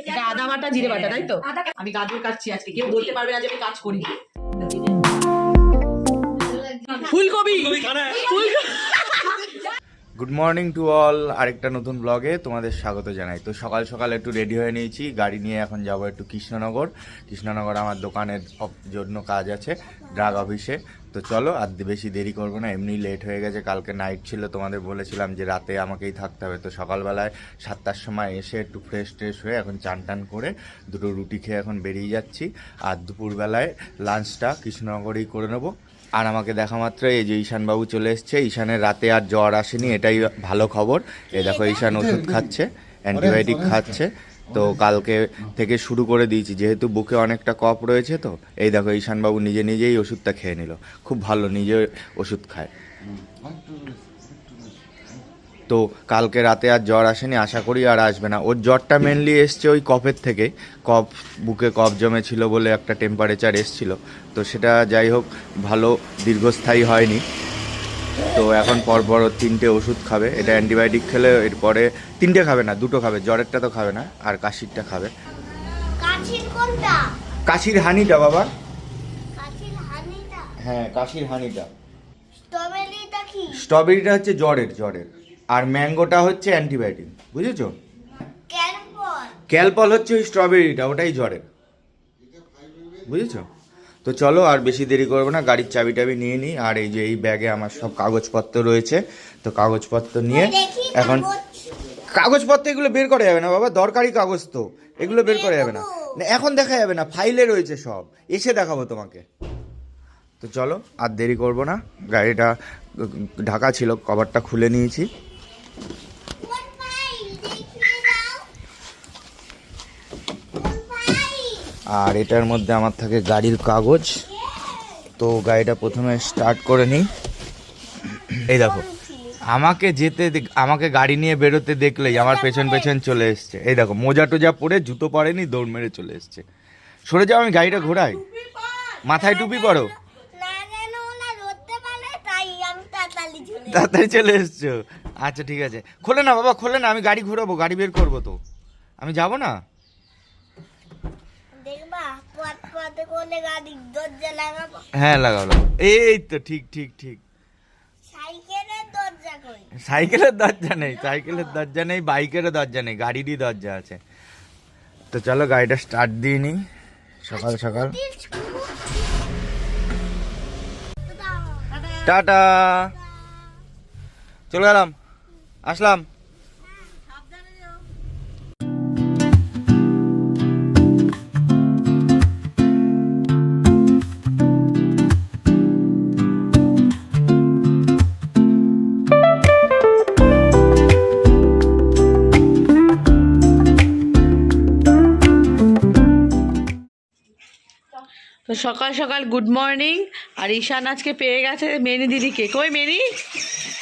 এটা আদা বাটা জিরে বাটা তাই তো? আমি গাজর কাটছি আজকে। কেউ বলতে পারবে না যে আমি কাজ করি। ফুলকপি! ফুলকপি গুড মর্নিং টু অল। আরেকটা নতুন ব্লগে তোমাদের স্বাগত জানাই। তো সকাল সকাল একটু রেডি হয়ে নিয়েছি। গাড়ি নিয়ে এখন যাব একটু কৃষ্ণনগর। কৃষ্ণনগর আমার দোকানের জন্য কাজ আছে ড্রাগ অফিসে তো চলো আর বেশি দেরি করব না এমনি লেট হয়ে গেছে। কালকে নাইট ছিল তোমাদের বলেছিলাম যে রাতে আমাকেই থাকতে হবে। তো সকালবেলায় সাতটার সময় এসে একটু ফ্রেশ ট্রেশ হয়ে এখন চান টান করে দুটো রুটি খেয়ে এখন বেরিয়ে যাচ্ছি। আর দুপুরবেলায় লাঞ্চটা কৃষ্ণনগরেই করে নেব। আর আমাকে দেখা মাত্র এই যে ঈশানবাবু চলে এসছে। ঈশানের রাতে আর জ্বর আসেনি এটাই ভালো খবর। এ দেখো ঈশান ওষুধ খাচ্ছে অ্যান্টিবায়োটিক খাচ্ছে। তো কালকে থেকে শুরু করে দিয়েছি। যেহেতু বুকে অনেকটা কফ রয়েছে তো, এই দেখো ঈশানবাবু নিজে নিজেই ওষুধটা খেয়ে নিল। খুব ভালো, নিজে ওষুধ খায়। তো কালকে রাতে আর জ্বর আসেনি, আশা করি আর আসবে না। ওর জ্বরটা মেনলি এসছে ওই কফের থেকে। কফ, বুকে কফ জমেছিল বলে একটা টেম্পারেচার এসছিল। তো সেটা যাই হোক, ভালো, দীর্ঘস্থায়ী হয়নি। তো এখন পরপর তিনটে ওষুধ খাবে। এটা অ্যান্টিবায়োটিক খেলে এরপরে তিনটে খাবে না দুটো খাবে জ্বরেরটা তো খাবে না আর কাশিরটা খাবে। কাশির হানিটা বাবা। হ্যাঁ কাশির হানিটা। স্ট্রবেরিটা হচ্ছে জ্বরের জ্বরের। আর ম্যাঙ্গোটা হচ্ছে অ্যান্টিবায়োটিক বুঝেছ? ক্যালপল হচ্ছে ওই স্ট্রবেরিটা ওটাই জ্বরের। বুঝেছ? তো চলো আর বেশি দেরি করব না গাড়ির চাবি টাবি নিয়ে নিই আর এই যে এই ব্যাগে আমার সব কাগজপত্র রয়েছে তো কাগজপত্র নিয়ে এখন কাগজপত্র এগুলো বের করা যাবে না বাবা দরকারি কাগজ তো এগুলো বের করা যাবে না। না, এখন দেখা যাবে না ফাইলে রয়েছে সব এসে দেখাবো তোমাকে। তো চলো আর দেরি করব না গাড়িটা ঢাকা ছিল কভারটা খুলে নিয়েছি কোন ফাইল দেখিয়ে দাও কোন ফাইল আর এটার মধ্যে আমার থাকে গাড়ির কাগজ। তো গাড়িটা প্রথমে স্টার্ট করে নিই। এই দেখো আমাকে যেতে আমাকে গাড়ি নিয়ে বেরোতে দেখলেই আমার পেছন পেছন চলে এসছে। এই দেখো মোজা টোজা পরে জুতো পরেনি দৌড় মেরে চলে এসছে। সরে যাও আমি গাড়িটা ঘোরাই। মাথায় টুপি পরো। তাড়াতাড়ি চলে। এসছো। আচ্ছা ঠিক আছে। খোলে না বাবা খোলে না আমি গাড়ি ঘোরাবো গাড়ি বের করব তো। আমি যাব না দেখবা পথ পথে কোনে গাড়ির দরজা লাগাবো হ্যাঁ লাগাও লাগাও। এই তো ঠিক ঠিক ঠিক। সাইকেলের দরজা সাইকেলের দরজা নেই সাইকেলের দরজা নেই বাইকেরও দরজা নেই গাড়িরই দরজা আছে। তো চলো গাড়িটা স্টার্ট দিয়ে নিই। সকাল সকাল। টাটা। চলে গেলাম। আসলাম। সকাল সকাল গুড মর্নিং। আর ঈশান আজকে পেয়ে গেছে মেনি দিদিকে। কই মেনি?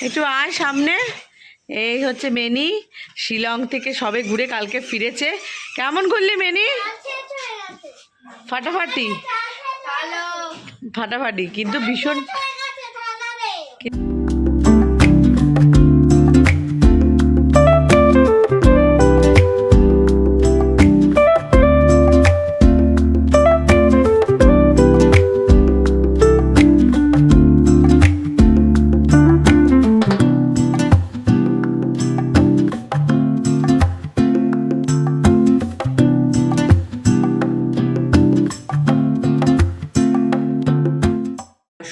একটু আয় সামনে। এই হচ্ছে মেনি। শিলং থেকে সবে ঘুরে কালকে ফিরেছে। কেমন করলি মেনি? ফাটাফাটি। ফাটাফাটি কিন্তু ভীষণ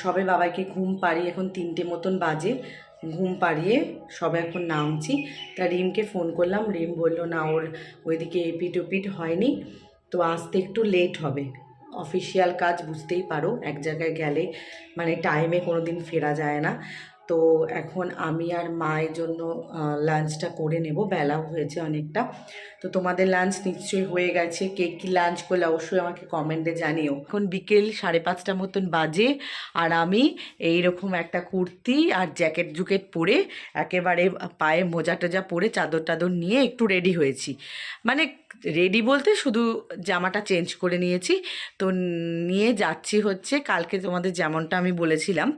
সবে বাবাকে ঘুম পাড়িয়ে এখন তিনটে মতন বাজে। ঘুম পাড়িয়ে সবে এখন নামছি। তা রিমকে ফোন করলাম। রিম বলল, না, ওর ওইদিকে এপিট ওপিট হয়নি। তো আসতে একটু লেট হবে। অফিসিয়াল কাজ বুঝতেই পারো, এক জায়গায় গেলে মানে টাইমে কোনো দিন ফেরা যায় না। তো এখন আমি আর মায়ের জন্য লাঞ্চটা করে নেব। বেলাও হয়েছে অনেকটা। তো তোমাদের লাঞ্চ নিশ্চয়ই হয়ে গেছে। কে কী লাঞ্চ করলে অবশ্যই আমাকে কমেন্টে জানিও। এখন বিকেল সাড়ে পাঁচটা মতন বাজে আর আমি এই রকম একটা কুর্তি আর জ্যাকেট জুকেট পরে একেবারে পায়ে মোজা টোজা পরে চাদর টাদর নিয়ে একটু রেডি হয়েছি। মানে রেডি বলতে শুধু জামাটা চেঞ্জ করে নিয়েছি। তো নিয়ে যাচ্ছি হচ্ছে কালকে তোমাদের যেমনটা আমি বলেছিলাম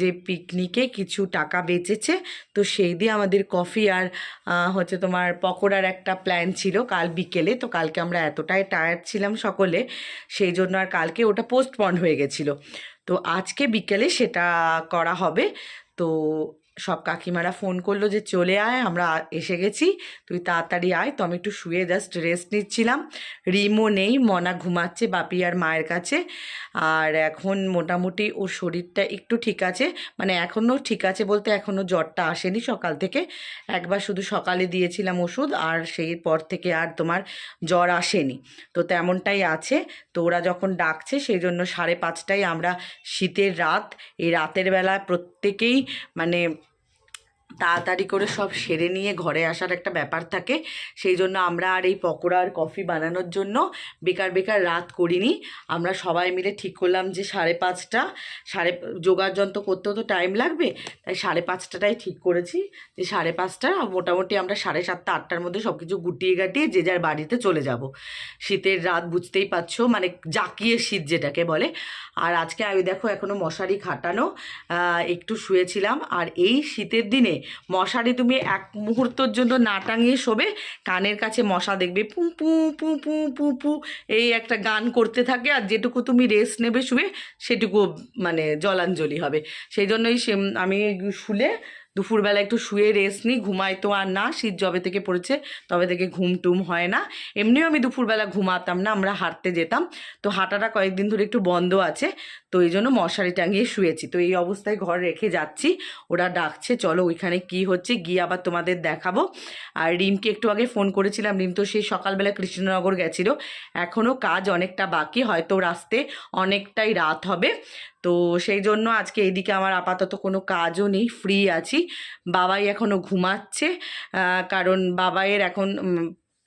যে পিকনিকে কিছু টাকা বেঁচেছে। তো সেই দিয়ে আমাদের কফি আর হচ্ছে তোমার পকোড়ার একটা প্ল্যান ছিল। কাল বিকেলে, তো কালকে আমরা এতটাই টায়ার্ড ছিলাম সকলে, সেই জন্য আর কালকে ওটা পোস্টপন্ড হয়ে গেছিল। তো আজকে বিকেলে সেটা করা হবে। তো সব কাকিমারা ফোন করল যে, চলে আয়, আমরা এসে গেছি। তুই তাড়াতাড়ি আয়, তো আমি একটু শুয়ে জাস্ট রেস্ট নিচ্ছিলাম। রিমও নেই, মনা ঘুমাচ্ছে বাপি আর মায়ের কাছে। আর এখন মোটামুটি ওর শরীরটা একটু ঠিক আছে। মানে এখনও ঠিক আছে বলতে এখনও জ্বরটা আসেনি সকাল থেকে। একবার শুধু সকালে দিয়েছিলাম ওষুধ, আর সেই পর থেকে আর তোমার জ্বর আসেনি। তো তেমনটাই আছে। তো ওরা যখন ডাকছে, সেই জন্য সাড়ে পাঁচটায় আমরা শীতের রাত, এই রাতের বেলা প্রত্যেকেই মানে তাড়াতাড়ি করে সব সেরে নিয়ে ঘরে আসার একটা ব্যাপার থাকে। সেই জন্য আমরা আর এই পকোড়া আর কফি বানানোর জন্য বেকার বেকার রাত করিনি। আমরা সবাই মিলে ঠিক করলাম যে সাড়ে পাঁচটা, সাড়ে যোগার যন্ত্র করতেও তো টাইম লাগবে, তাই সাড়ে পাঁচটাটাই ঠিক করেছি। যে সাড়ে পাঁচটা, মোটামুটি আমরা সাড়ে সাতটা, আটটার মধ্যে সব কিছু গুটিয়ে গাটিয়ে যে যার বাড়িতে চলে যাব। শীতের রাত বুঝতেই পারছ মানে জাকিয়ে শীত যেটাকে বলে। আর আজকে আমি দেখো এখনও মশারি খাটানো একটু শুয়েছিলাম। আর এই শীতের দিনে মশারি তুমি এক মুহূর্তের জন্য না টাঙিয়ে শোবে, কানের কাছে মশা দেখবে পু পু পু পু পু পু এই একটা গান করতে থাকে আর যেটুকু তুমি রেস্ট নেবে শুয়ে সেটুকু মানে জলাঞ্জলি হবে। সেই জন্যই সে- আমি শুলে দুপুরবেলা একটু শুয়ে রেস্ট নিই, ঘুমাই তো আর না, শীত জবে থেকে পড়েছে তবে থেকে ঘুম টুম হয় না। এমনিও আমি দুপুরবেলা ঘুমাতাম না, আমরা হাঁটতে যেতাম। তো হাঁটাটা কয়েকদিন ধরে একটু বন্ধ আছে। তো এই জন্য মশারি টাঙিয়ে শুয়েছি। তো এই অবস্থায় ঘর রেখে যাচ্ছি। ওরা ডাকছে, চলো ওইখানে কি হচ্ছে, গিয়ে আবার তোমাদের দেখাবো। আর রিমকে একটু আগে ফোন করেছিলাম। রিম তো সেই সকালবেলা কৃষ্ণনগর গেছিল। এখনও কাজ অনেকটা বাকি, হয়তো রাস্তে অনেকটাই রাত হবে। তো সেই জন্য আজকে এইদিকে আমার আপাতত কোনো কাজও নেই ফ্রি আছি। বাবাই এখনও ঘুমাচ্ছে কারণ বাবাইয়ের এখন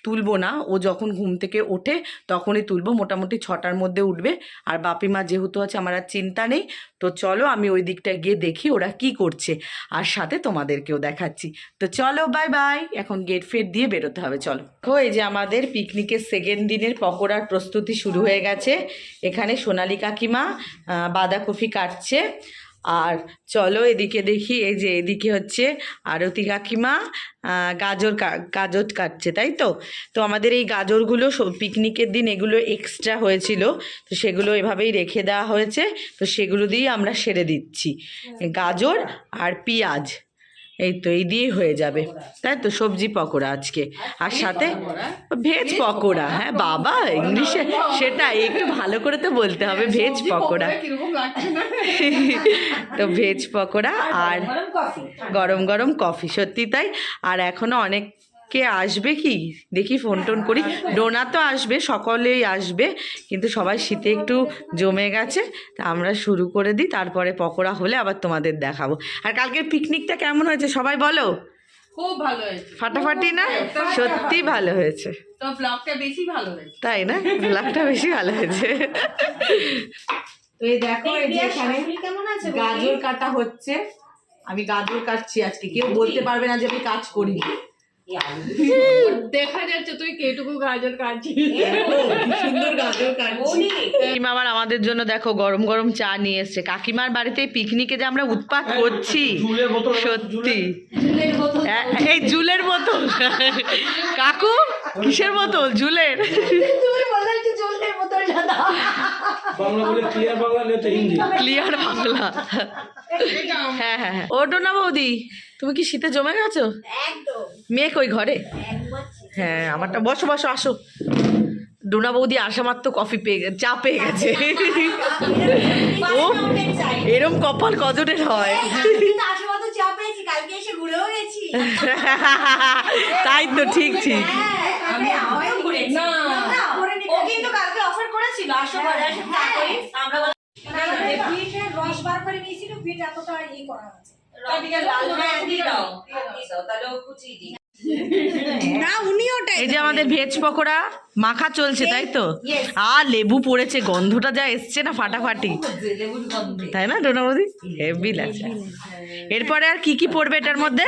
তুলবো না। ও যখন ঘুম থেকে ওঠে তখনই তুলবো। মোটামুটি ছটার মধ্যে উঠবে। আর বাপি মা যেহেতু আছে, আমার আর চিন্তা নেই। তো চলো আমি ওই দিকটা গিয়ে দেখি ওরা কি করছে। আর সাথে তোমাদেরকেও দেখাচ্ছি। তো চলো বাই বাই এখন গেট ফেট দিয়ে বেরোতে হবে, চলো। এই যে আমাদের পিকনিকের সেকেন্ড দিনের পকোড়ার প্রস্তুতি শুরু হয়ে গেছে। এখানে সোনালি কাকিমা বাঁধাকপি কাটছে। আর চলো এদিকে দেখি এই যে এদিকে হচ্ছে আরতি কাকিমা গাজর গাজর কাটছে তাই তো? তো আমাদের এই গাজরগুলো পিকনিকের দিন এগুলো এক্সট্রা হয়েছিল তো সেগুলো এভাবেই রেখে দেওয়া হয়েছে তো সেগুলো দিয়েই আমরা সেরে দিচ্ছি। গাজর আর পেঁয়াজ। এই তো এই দিয়ে হয়ে যাবে। তাই তো সবজি পকোড়া আজকে। আর সাথে ভেজ পকোড়া। হ্যাঁ বাবা ইংলিশে সেটা একটু ভালো করে তো বলতে হবে ভেজ পকোড়া। তো ভেজ পকোড়া আর গরম গরম কফি সত্যি তাই। আর এখনও অনেকে আসবে কি? দেখি ফোন টোন করি। ডোনা তো আসবে সকলেই আসবে কিন্তু সবাই শীতে একটু জমে গেছে তা আমরা শুরু করে দিই তারপরে পকোড়া হলে আবার তোমাদের দেখাবো। আর কালকের পিকনিকটা কেমন হয়েছে সবাই বলো? খুব ভালো হয়েছে। ফাটাফাটি না? সত্যি ভালো হয়েছে। তো ব্লগটা বেশি ভালো হয়েছে। তাই না? লাভটা বেশি ভালো হয়েছে। তো এই দেখো এই যে এখানে গাজর কাটা হচ্ছে। আমি গাজর কাটছি আজকে। কেউ বলতে পারবে না যে আমি কাজ করি দেখা যাচ্ছে তুই কেটুকু গাজর কাটছিস। সুন্দর গাজর কাকিমা আবার আমাদের জন্য দেখো গরম গরম চা নিয়ে এসছে। কাকিমার বাড়িতে পিকনিকে যে আমরা উৎপাত করছি সত্যি। এই জুলের বোতল। কাকু কিসের বোতল? জুলের বাংলা বলে ক্লিয়ার বাংলা নিয়ে তো হিন্দি? ক্লিয়ার বাংলা। হ্যাঁ হ্যাঁ হ্যাঁ। ওটো না বৌদি তুমি কি শীতে জমে গেছো? একদম। মেয়ে কই ঘরে? হ্যাঁ আমারটা বসো বসো আসো। ডোনা বৌদি আসা মাত্র কফি পেয়ে চা পেয়ে গেছে। ও এরম কপাল কজনের হয়। এসে ঘুরেও গেছি। তাই তো ঠিক ঠিক আমি আমিও ঘুরেছি না ও কিন্তু কালকে করেছিল আসো ঘরে আসো চা করি। আমরা রস বার করে নিয়েছিল এতটা ই করা আছে এই যে আমাদের ভেজ পকোড়া মাখা চলছে তাই তো? আর লেবু পড়েছে গন্ধটা যা এসছে না ফাটাফাটি। তাই না ডোনা বৌদি হেভি লাগছে। এরপরে আর কি কি পড়বে এটার মধ্যে?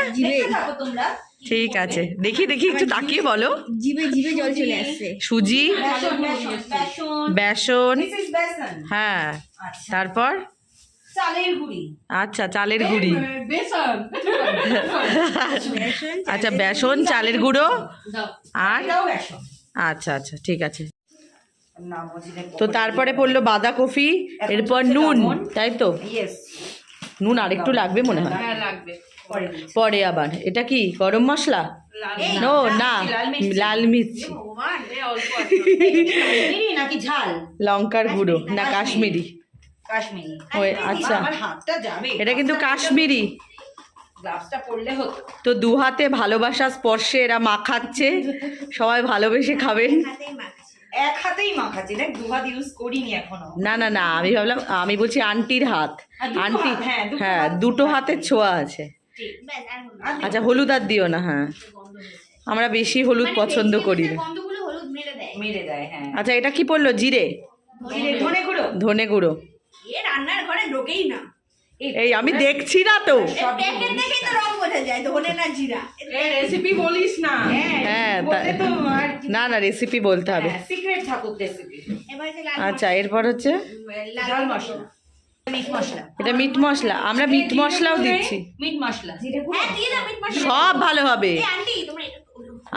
তোমরা। ঠিক আছে। দেখি দেখি একটু তাকিয়ে বলো। জিভে জিভে জল চলে আসছে। সুজি। বেসন বেসন বেসন। This is besan. হ্যাঁ। আচ্ছা। তারপর? চালের গুঁড়ি। আচ্ছা চালের গুঁড়ি। আচ্ছা বেসন চালের গুঁড়ো। আর? আচ্ছা আচ্ছা ঠিক আছে। তো তারপরে পড়ল বাঁধাকপি এরপর নুন তাই তো? নুন আরেকটু লাগবে মনে হয়। হ্যাঁ লাগবে। পরে আবার। এটা কি? গরম মশলা? নো না লাল মির্চি। লাল মির্চি ভগবান এ অল্প আছে। কাশ্মীরি নাকি ঝাল? লঙ্কার গুঁড়ো না কাশ্মীরি। কাশ্মীরি। আচ্ছা। আমার হাতটা যাবে। এটা কিন্তু কাশ্মীরি। গ্লাভসটা পরলে হতো। তো দু হাতে ভালোবাসা স্পর্শে এরা মাখাচ্ছে। সবাই ভালোবেসে খাবেন এক হাতেই মাখাচ্ছি। দেখ দু হাত ইউজ করিনি এখনও। না না না আমি ভাবলাম আমি বলছি আন্টির হাত। আন্টি হ্যাঁ, দুটো হ্যাঁ হাতের ছোঁয়া আছে। আচ্ছা হলুদ আর দিও না হ্যাঁ। আমরা বেশি হলুদ পছন্দ করি না। হ্যাঁ। আচ্ছা এটা কি পড়ল? জিরে? জিরে ধনে গুঁড়ো? ধনে গুঁড়ো। এ রান্নার ঘরে ঢোকেই না। এই আমি দেখছি না তো। যায় ধনে না রেসিপি বলিস না। হ্যাঁ তো না না রেসিপি বলতে হবে। আচ্ছা এরপর হচ্ছে? লাল মশলা। মিট মশলা। এটা মিট মশলা আমরা মিট মশলাও দিচ্ছি। মিট মশলা। হ্যাঁ দিয়ে দাও মিট মশলা। সব ভালো হবে।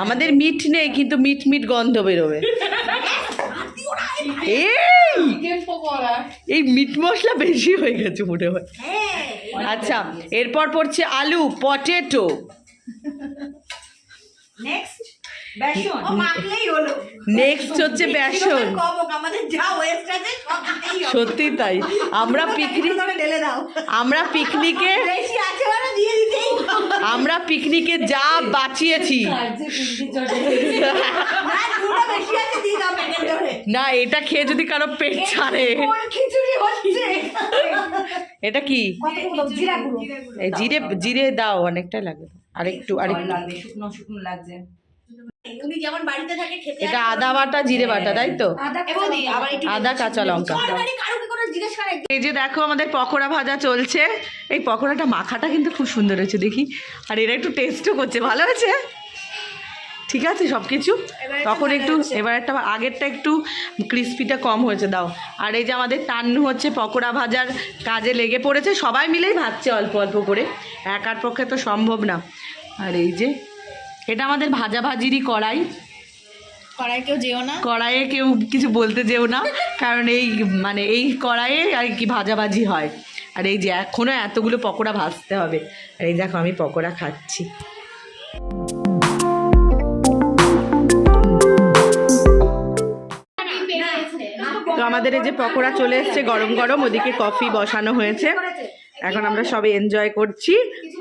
আমাদের মিট নেই কিন্তু মিট মিট গন্ধ বেরোবে। এই! পকোড়া এই মিট মশলা বেশি হয়ে গেছে মনে হয়। হ্যাঁ আচ্ছা এরপর পড়ছে আলু পটেটো। নেক্সট। বেসন। ও মাখলেই হলো। নেক্সট হচ্ছে বেসন। আমাদের যা ওয়েস্ট আছে সব দিতেই হবে। সত্যি তাই। আমরা পিকনিক ঢেলে দাও। আমরা পিকনিকে বেশি আছে মানে দিয়ে দিতেই আমরা পিকনিকে যা বাঁচিয়েছি। না এটা খেয়ে যদি কারও পেট ছাড়ে। কোন খিচুড়ি হচ্ছে? এটা কি? কতগুলো জিরা গুঁড়ো। এই জিরে জিরে দাও অনেকটা লাগে। আরেকটু আর আরেকটু শুকনো শুকনো লাগছে। উনি যেমন বাড়িতে থাকে খেতে এটা আদা বাটা জিরে বাটা তাই তো? আদা বৌদি, আবার একটু আদা কাঁচা লঙ্কা। এই যে দেখো আমাদের পকোড়া ভাজা চলছে। এই পকোড়াটা মাখাটা কিন্তু খুব সুন্দর হয়েছে দেখি। আর এরা একটু টেস্টও করছে ভালো হয়েছে? ঠিক আছে সব কিছু তখন একটু এবার একটা আগেরটা একটু ক্রিস্পিটা কম হয়েছে দাও। আর এই যে আমাদের টান্নু হচ্ছে পকোড়া ভাজার কাজে লেগে পড়েছে সবাই মিলেই ভাজছে অল্প অল্প করে। একার পক্ষে তো সম্ভব না। আর এই যে এটা আমাদের ভাজাভাজিরই কড়াই। কড়াই কেউ যেও না। কড়াইয়ে কেউ কিছু বলতে যেও না কারণ এই মানে এই কড়াইয়ে আর কি ভাজাভাজি হয়। আর এই যে এখনও এতগুলো পকোড়া ভাজতে হবে। আর এই দেখো আমি পকোড়া খাচ্ছি। তো আমাদের এই যে পকোড়া চলে এসছে গরম গরম ওদিকে কফি বসানো হয়েছে। এখন আমরা সবাই এনজয় করছি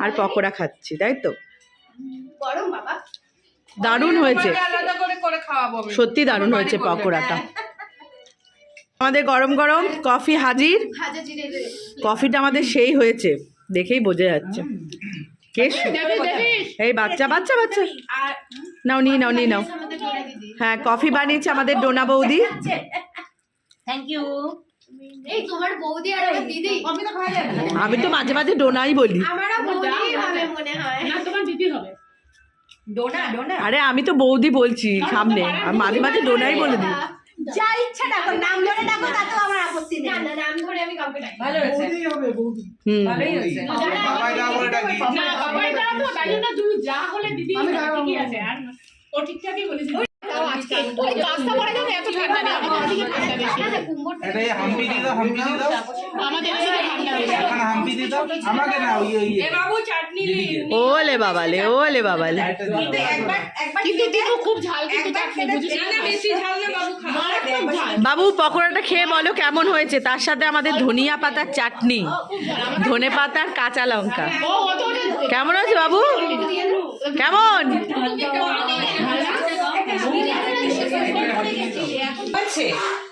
আর পকোড়া খাচ্ছি তাই তো? গরম বাবা। দারুণ হয়েছে। আলাদা করে করে খাওয়াবো আমি। সত্যি দারুণ হয়েছে পকোড়াটা। আমাদের গরম গরম কফি হাজির। কফিটা আমাদের সেই হয়েছে। দেখেই বোঝা যাচ্ছে। এই বাচ্চা বাচ্চা বাচ্চা। নাও নিয়ে নাও নিয়ে নাও। হ্যাঁ কফি বানিয়েছে আমাদের ডোনা বৌদি। থ্যাংক ইউ এই তোমার বৌদি আর আমার দিদি। আমি তো আমি তো মাঝে মাঝে ডোনাই বলি। আমারও বৌদি হবে। মনে হয়। না তোমার দিদি হবে। ডোনা ডোনা। আরে আমি তো বৌদি বলছি সামনে। আর মাঝে মাঝে ডোনাই বলে দিই। যা ইচ্ছা ডাকো নাম ধরে ডাকো তাতেও আমার আপত্তি নেই। না না নাম ধরে আমি কাউকে ডাকি ভালো হয়েছে। বৌদি হবে হুম। ভালোই হয়েছে। না বাবাই দাও তো তাই জন্য তুমি যা হলে দিদি ঠিকই আছে। আর ও ঠিকঠাকই বলেছি তাও আজকে ওই কাজটা পরে যাবে এত ঠান্ডা নেই আমাদের ওদিকে ঠান্ডা বেশি এটা হাম্পি দিয়ে দাও হাম্পি দিয়ে দাও আমাদের এদিকে ঠান্ডা বেশি এখানে হাম্পি দিয়ে দাও আমাকে না ওই ওই এ বাবু চাটনি ওলে বাবালে ওলে বাবালে কিন্তু একবার একবার কিন্তু দিনু খুব ঝাল কিন্তু চাটনি বুঝিস না বেশি ঝাল না বাবু খা বাবু পকোড়াটা খেয়ে বলো কেমন হয়েছে তার সাথে আমাদের ধনিয়া পাতার চাটনি ধনে পাতার কাঁচা লঙ্কা কেমন আছে বাবু কেমন হচ্ছে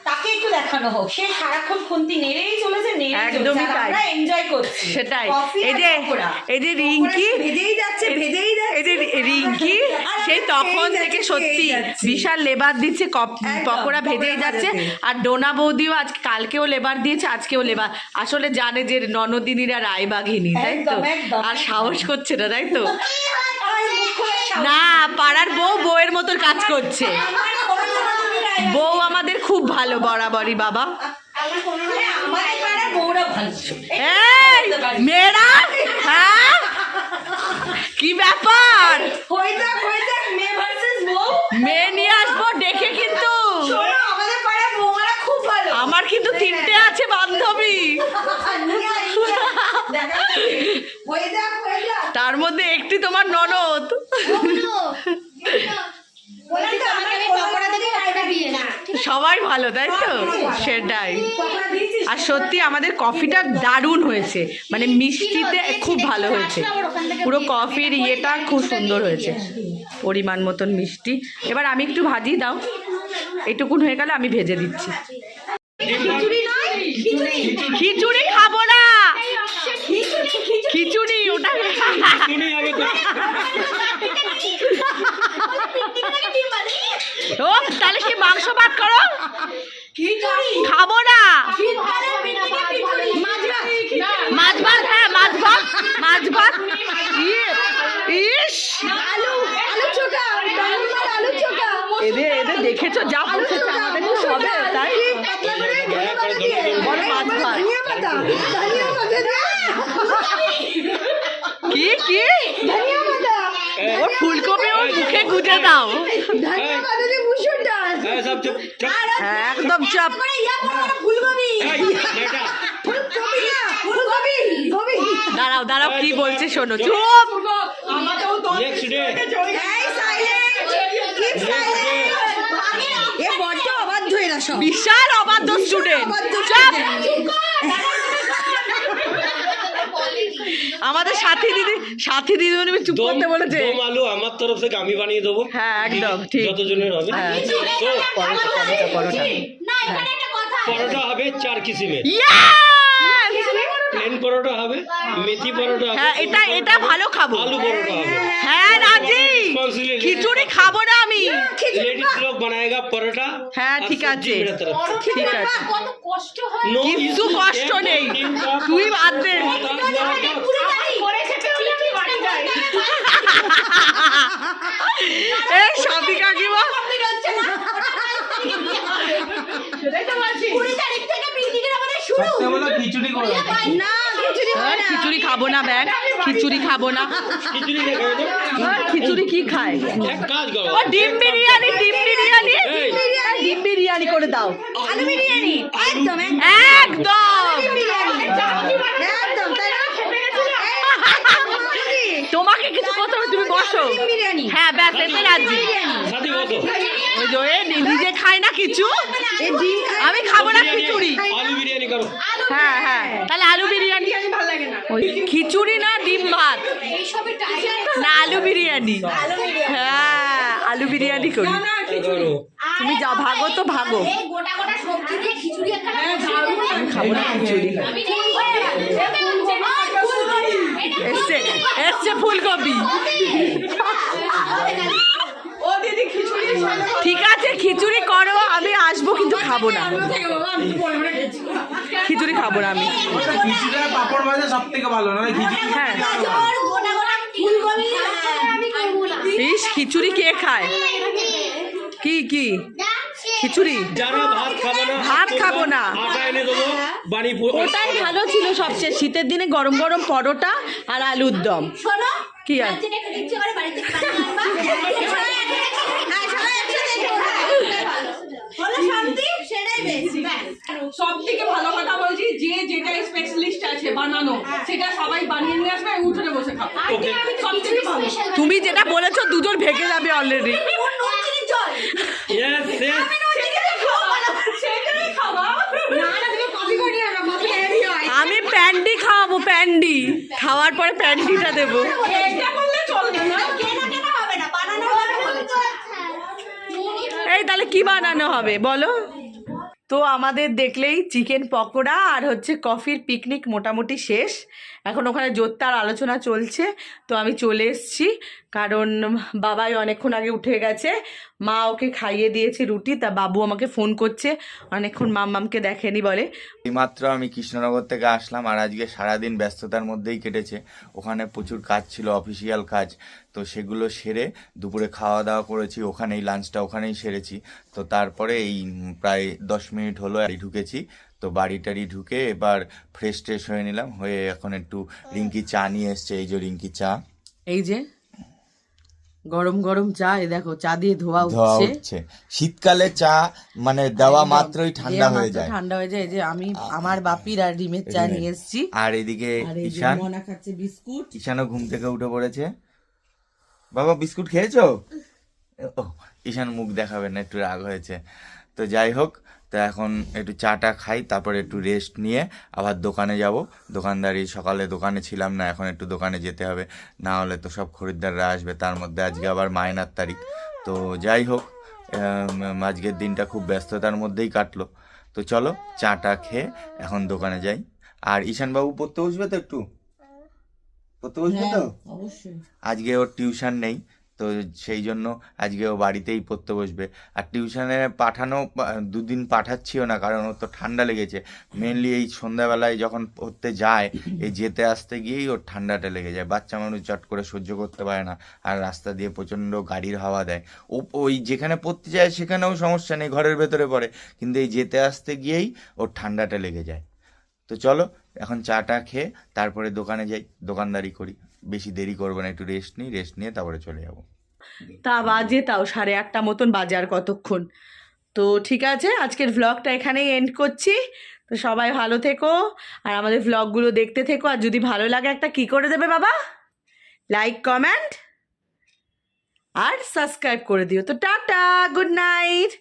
তাকে একটু দেখানো হোক। সে সারাক্ষণ খুন্তি নেড়েই চলেছে নেড়েই একদমই আর তাই। আমরা এনজয় করছি। সেটাই। এই যে এই যে রিঙ্কি ভেজেই যাচ্ছে ভেজেই যাচ্ছে। এই যে রিঙ্কি সেই তখন থেকে সত্যি বিশাল লেবার দিচ্ছে পকোড়া ভেজেই যাচ্ছে। আর ডোনা বৌদিও আজ কালকেও লেবার দিয়েছে আজকেও লেবার। আসলে জানে যে ননদিনীরা রায়বাঘিনী তাই তো? আর সাহস করছে না তাই তো? না পাড়ার বউ বউয়ের মতো কাজ করছে। বউ আমাদের খুব ভালো বরাবরই বাবা। মেয়েরা হ্যাঁ? কি ব্যাপার? মেয়ে নিয়ে আসব দেখে কিন্তু। আমার কিন্তু তিনটে আছে বান্ধবী। তার মধ্যে একটি তোমার ননদ। সবাই ভালো, তাই তো? সেটাই। আর সত্যি আমাদের কফিটা দারুণ হয়েছে। মানে মিষ্টিতে খুব ভালো হয়েছে। পুরো কফির ইয়েটা খুব সুন্দর হয়েছে। পরিমাণ মতন মিষ্টি। এবার আমি একটু ভাজি দাও। এইটুকুন হয়ে গেলে, আমি ভেজে দিচ্ছি। খিচুড়ি খাব না খিচুড়ি ওটা শুনি হবে তো। ও তাহলে কি মাংস ভাত করো? খাব না। মাছ ভাত হ্যাঁ মাছ ভাত মাছ ভাত। ইয়ে, ইস। এদের এদের দেখেছ যা বসেছে আমাদের হবে তাই? বলো মাছ ভাত কি? ওর ফুলকপি ওর মুখে গুজে দাও। হ্যাঁ সব চুপ চুপ। একদম চাপ। দাঁড়াও দাঁড়াও কি বলছে শোনো চুপ। বিশাল অবাধ্য স্টুডেন্ট চাপ। আমাদের সাথী দিদি সাথী দিদিমণি চুপ করতে বলেছে। দম আলু আমার তরফ থেকে আমি বানিয়ে দেবো। হ্যাঁ একদম ঠিক। যতজনের হবে। পরোটা পরোটা না পরোটা পরোটা পরোটা পরোটা হবে চার কিসিমের! প্লেন পরোটা হবে মেথি পরোটা হ্যাঁ এটা এটা ভালো খাব। আলু পরোটা হবে হ্যাঁ, হ্যাঁ রাজি। খিচুড়ি খাব না আমি। লেডিস লোক পরোটা হ্যাঁ ঠিক আছে। ঠিক আছে। কত কষ্ট হয়। কিছু কষ্ট নেই। তুই বাদ দে। না হ্যাঁ, খিচুড়ি খাব না ব্যাগ। খিচুড়ি খাব না। খিচুড়ি হ্যাঁ, কি খায়? ও ডিম বিরিয়ানি ডিম বিরিয়ানি? ডিম বিরিয়ানি। করে দাও। আলু বিরিয়ানি। একদম একদম। তোমাকে কিছু কথা তুমি বসো। হ্যাঁ ব্যাস এতে রাজি। ওই যে এ নিজে খায় না কিছু? আমি খাব না খিচুড়ি। আলু বিরিয়ানি করো। হ্যাঁ হ্যাঁ। তাহলে আলু বিরিয়ানি আমি ভালো লাগে না। ওই খিচুড়ি না ডিম ভাত? না আলু বিরিয়ানি। হ্যাঁ আলু বিরিয়ানি করি। তুমি যা ভাগো তো ভাগো। হ্যাঁ, আমি খাব না খিচুড়ি। এসছে এসছে ফুলকপি। ঠিক আছে খিচুড়ি করো আমি আসব কিন্তু খাব না। খিচুড়ি খাব না আমি। পাপড় ভাজা সব থেকে ভালো না খিচুড়ি হ্যাঁ। গোটা গোটা ফুলকপি আমি করব না ইস খিচুড়ি কে খায়? কি কি? খিচুড়ি? যারা ভাত খাবে না ভাত খাব না। আটা এনে দেবো বানিপুর ওটাই ভালো ছিল সবচেয়ে। শীতের দিনে গরম গরম পরোটা আর আলুর দম। শোনো কি আর। হ্যাঁ, সবাই একসাথে করব। হলো শান্তি? সেটাই বেশি সব থেকে ভালো কথা বলছি যে যেটা স্পেশালিস্ট আছে বানানো সেটা সবাই বানিয়ে নিয়ে আসবে উঠোনে বসে খাব। তুমি যেটা বলেছ দুজন ভেঙে যাবে অলরেডি চল ইয়েস ইয়েস সেটাই খাওয়া না না তুমি কফি করে নিয়ে আসো কফি হেভি হয় আমি খাওয়াবো প্যান্ডি। খাওয়ার পরে প্যান্ডিটা দেবো। এই তাহলে কি বানানো হবে বলো? তো আমাদের দেখলেই চিকেন পকোড়া আর হচ্ছে কফির পিকনিক মোটামুটি শেষ। এখন ওখানে জোরদার আলোচনা চলছে, তো আমি চলে এসেছি। কারণ বাবাই অনেকক্ষণ আগে উঠে গেছে। মা ওকে খাইয়ে দিয়েছে রুটি, তা বাবু আমাকে ফোন করছে। অনেকক্ষণ মাম্মামকে দেখেনি বলে। এইমাত্র আমি কৃষ্ণনগর থেকে আসলাম আর আজকে সারাদিন ব্যস্ততার মধ্যেই কেটেছে। ওখানে প্রচুর কাজ ছিল অফিসিয়াল কাজ। তো সেগুলো সেরে দুপুরে খাওয়া দাওয়া করেছি, ওখানেই লাঞ্চটা ওখানেই সেরেছি। তো তারপরে এই প্রায় দশ মিনিট হলো ঢুকেছি। তো বাড়ি টাড়ি ঢুকে এবার ফ্রেশ ট্রেশ হয়ে নিলাম হয়ে এখন একটু রিঙ্কি চা নিয়ে এসছে এই যে রিঙ্কি চা। এই যে গরম গরম চা এ দেখো চা দিয়ে ধোয়া উঠছে। শীতকালে চা মানে দেওয়া মাত্রই ঠান্ডা হয়ে যায়। ঠান্ডা হয়ে যায়। যে আমি আমার বাপির আর ডিমের চা নিয়ে এসেছি। আর এদিকে এই ঈশান। মনা খাচ্ছে বিস্কুট। ঈশানও ঘুম থেকে উঠে পড়েছে। বাবা বিস্কুট খেয়েছো? ঈশান মুখ দেখাবে না একটু রাগ হয়েছে। তো যাই হোক তো এখন একটু চাটা খাই তারপর একটু রেস্ট নিয়ে আবার দোকানে যাব। দোকানদারি সকালে দোকানে ছিলাম না এখন একটু দোকানে যেতে হবে। না হলে তো সব খরিদ্দাররা আসবে তার মধ্যে আজকে আবার মায়নার তারিখ। তো যাই হোক আজকের দিনটা খুব ব্যস্ততার মধ্যেই কাটলো। তো চলো চাটা খেয়ে এখন দোকানে যাই। আর ঈশানবাবু পড়তে বসবে তো একটু? পড়তে বসবে তো? অবশ্যই। আজকে ওর টিউশন নেই তো সেই জন্য আজকে ও বাড়িতেই পড়তে বসবে। আর টিউশনে পাঠানো দুদিন পাঠাচ্ছিও না, কারণ ওর তো ঠান্ডা লেগেছে। মেনলি এই সন্ধ্যাবেলায় যখন পড়তে যায়, এই যেতে আসতে গিয়েই ওর ঠান্ডাটা লেগে যায়। বাচ্চা মানুষ চট করে সহ্য করতে পারে না, আর রাস্তা দিয়ে প্রচণ্ড গাড়ির হাওয়া দেয়। ও, ওই যেখানে পড়তে যায় সেখানেও সমস্যা নেই, ঘরের ভেতরে পড়ে। কিন্তু এই যেতে আসতে গিয়েই ওর ঠান্ডাটা লেগে যায়। তো চলো, এখন চাটা খেয়ে তারপরে দোকানে যাই, দোকানদারি করি। বেশি দেরি করব না, একটু রেস্ট নিই রেস্ট নিয়ে তারপরে চলে যাব। তা বাজে তাও, সাড়ে আটটা মতন বাজে আর কতক্ষণ। তো ঠিক আছে, আজকের ভ্লগটা এখানেই এন্ড করছি। তো সবাই ভালো থেকো, আর আমাদের ভ্লগগুলো দেখতে থেকো, আর যদি ভালো লাগে একটা কি করে দেবে বাবা? লাইক কমেন্ট আর সাবস্ক্রাইব করে দিও। তো টাটা গুড নাইট